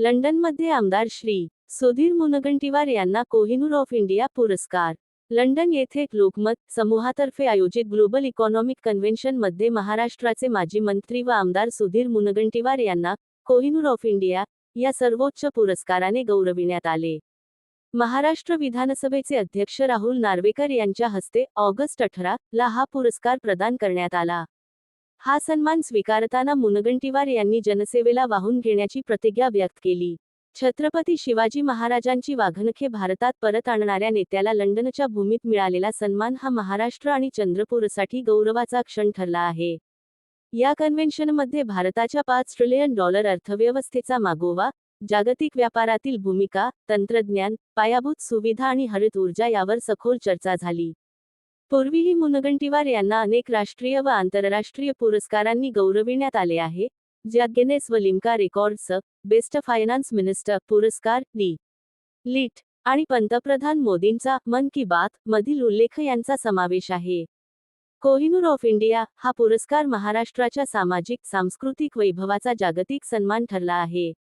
लंडनमध्ये आमदार श्री. सुधीर मुनगंटीवार यांना कोहिनूर ऑफ इंडिया पुरस्कार. लंडन येथे लोकमत समूहातर्फे आयोजित ग्लोबल इकॉनॉमिक कन्व्हेन्शनमध्ये महाराष्ट्राचे माजी मंत्री व आमदार सुधीर मुनगंटीवार यांना कोहिनूर ऑफ इंडिया या सर्वोच्च पुरस्काराने गौरविण्यात आले. महाराष्ट्र विधानसभेचे अध्यक्ष राहुल नार्वेकर यांच्या हस्ते ऑगस्ट अठरा ला हा पुरस्कार प्रदान करण्यात आला. हा सन्मान स्वीकारताना मुनगंटीवार यांनी जनसेवेला वाहून घेण्याची प्रतिज्ञा व्यक्त केली. छत्रपती शिवाजी महाराजांची वाघनखे भारतात परत आणणाऱ्या नेत्याला लंडनच्या भूमीत मिळालेला सन्मान हा महाराष्ट्र आणि चंद्रपूरसाठी गौरवाचा क्षण ठरला आहे. या कन्व्हेन्शनमध्ये भारताच्या पाच ट्रिलियन डॉलर अर्थव्यवस्थेचा मागोवा जागतिक व्यापारातील भूमिका तंत्रज्ञान पायाभूत सुविधा आणि हरित ऊर्जा यावर सखोल चर्चा झाली. पूर्वीही मुनगंटीवार यांना अनेक राष्ट्रीय व आंतरराष्ट्रीय पुरस्कारांनी गौरविण्यात आले आहे ज्यात गेनेस व Limca records best finance minister पुरस्कार डी. लिट आणि पंतप्रधान मोदींचा मन की बात मधील उल्लेख यांचा समावेश आहे. कोहिनूर ऑफ इंडिया हा पुरस्कार महाराष्ट्राच्या सामाजिक सांस्कृतिक वैभवाचा जागतिक सन्मान ठरला आहे.